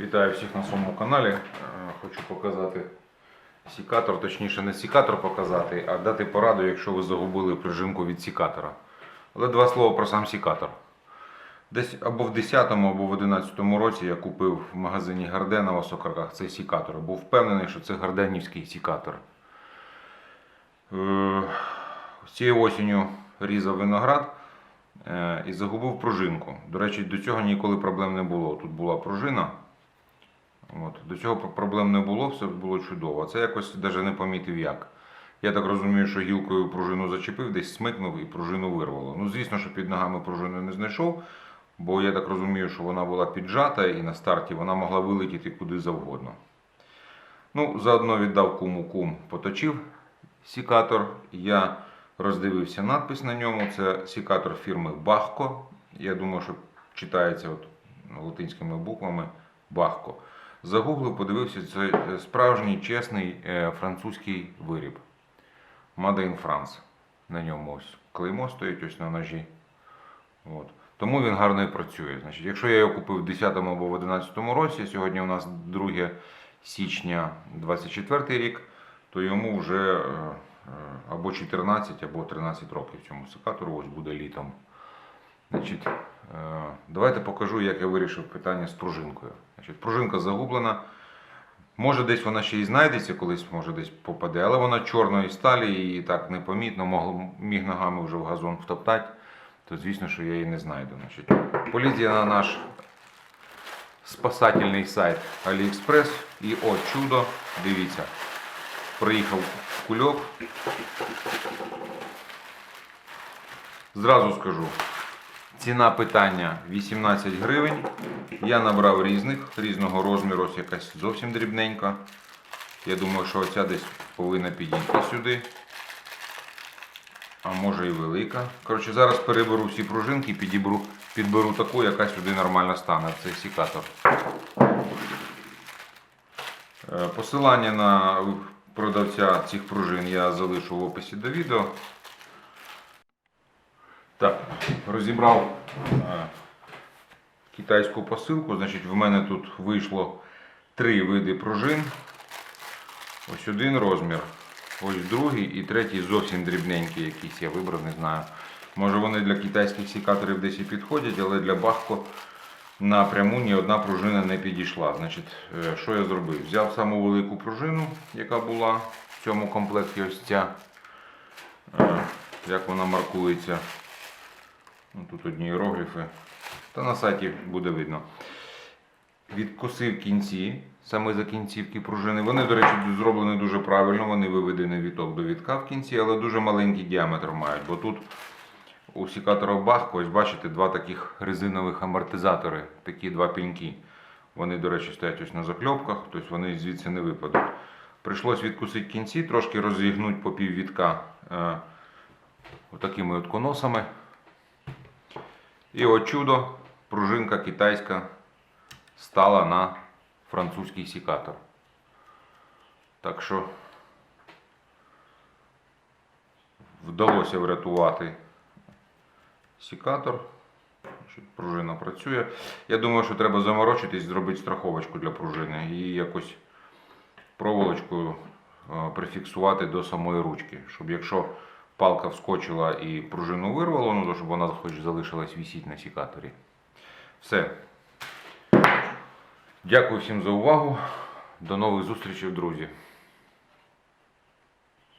Вітаю всіх на своєму каналі. Е, Хочу показати сікатор, точніше не сікатор показати, а дати пораду, якщо ви загубили прижимку від сікатора. Але два слова про сам сікатор. Десь або в 10-му, або в 11-му році я купив в магазині Гардена в Осокарках цей сікатор. Був впевнений, що це гарденівський сікатор. Е, Цією осінню різав виноград е, і загубив пружинку. До речі, до цього ніколи проблем не було. Тут була пружина. От. До цього проблем не було, все було чудово. Це якось навіть не помітив як. Я так розумію, що гілкою пружину зачепив, десь смикнув і пружину вирвало. Ну, звісно, що під ногами пружину не знайшов, бо я так розумію, що вона була піджата і на старті вона могла вилетіти куди завгодно. Ну, заодно віддав куму кум, поточив сікатор. Я роздивився надпис на ньому. Це сікатор фірми Бахко. Я думаю, що читається от латинськими буквами Бахко. Загуглив, подивився, це е, справжній чесний е, французький виріб. Made in France. На ньому ось клеймо стоїть ось на ножі. От. Тому він гарно і працює. Значить, якщо я його купив в 10 або в 11 році, сьогодні у нас 2 січня 24 рік, то йому вже е, або 14, або 13 років цьому секатору, ось буде літом. Значить, давайте покажу, як я вирішив питання з пружинкою. Значить, пружинка загублена. Може, десь вона ще і знайдеться, колись може десь попаде, але вона чорної сталі і так непомітно, мог, міг ногами вже в газон втоптати, то звісно, що я її не знайду. Значить, поліз на наш спасательний сайт AliExpress і о чудо, дивіться, приїхав кульок. Зразу скажу, ціна питання 18 гривень. Я набрав різних, різного розміру, ось якась зовсім дрібненька. Я думаю, що оця десь повинна підійти сюди. А може і велика. Коротше, зараз переберу всі пружинки, підіберу, підберу таку, яка сюди нормально стане. Це сікатор. Е, Посилання на продавця цих пружин я залишу в описі до відео. Так, розібрав е, китайську посилку. Значить, в мене тут вийшло три види пружин. Ось один розмір, ось другий і третій зовсім дрібненький якийсь, я вибрав, не знаю. Може вони для китайських сікаторів десь і підходять, але для Бахко напряму ні одна пружина не підійшла. Значить, е, що я зробив? Взяв саму велику пружину, яка була в цьому комплекті ось ця. Е, Як вона маркується. Ну, Тут одні іерогліфи. Та на сайті буде видно. Відкосив кінці, саме за кінцівки пружини. Вони, до речі, зроблені дуже правильно, вони виведені віток до вітка в кінці, але дуже маленький діаметр мають. Бо тут у сікаторах Бахко, ось бачите, два таких резинових амортизатори, такі два пеньки. Вони, до речі, стоять ось на закльопках, тобто вони звідси не випадуть. Прийшлось відкусити кінці, трошки розігнути по пів вітка е, отакими от коносами. І от чудо, пружинка китайська стала на французький сікатор. Так що вдалося врятувати сікатор. Пружина працює. Я думаю, що треба заморочитись, зробити страховочку для пружини і якось проволочкою е, прифіксувати до самої ручки, щоб якщо палка вскочила і пружину вирвало, ну то щоб вона хоч залишилась вісіть на сікаторі. Все. Дякую всім за увагу. До нових зустрічей, друзі.